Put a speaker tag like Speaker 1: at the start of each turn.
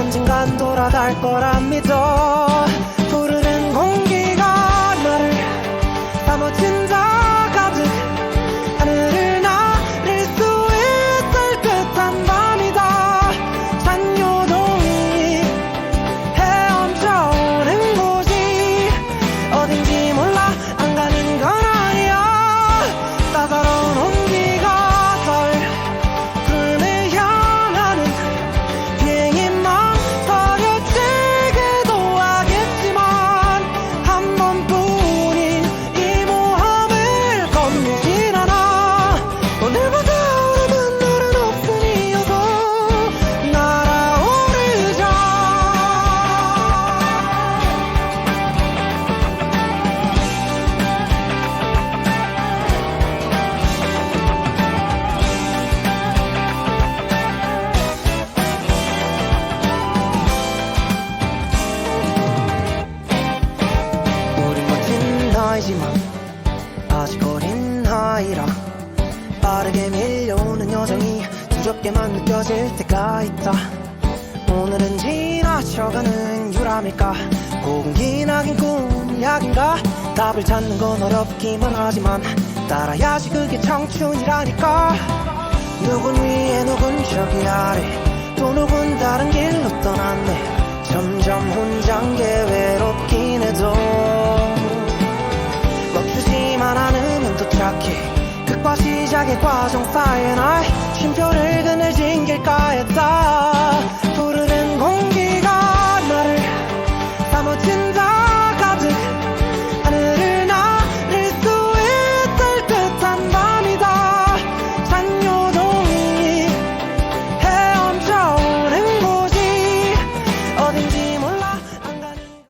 Speaker 1: 언젠간 돌아갈 거라 믿어 나이지만 아직 어린 나이라 빠르게 밀려오는 여정이 두렵게만 느껴질 때가 있다. 오늘은 지나쳐가는 유람일까? 고군기나긴 꿈약인가? 답을 찾는 건 어렵기만 하지만 따라야지 그게 청춘이라니까. 누군 위에 누군 저기 아래 도착해 끝과 시작의 과정 사이에 날 쉼표를 그늘진 길가에 다. 부르는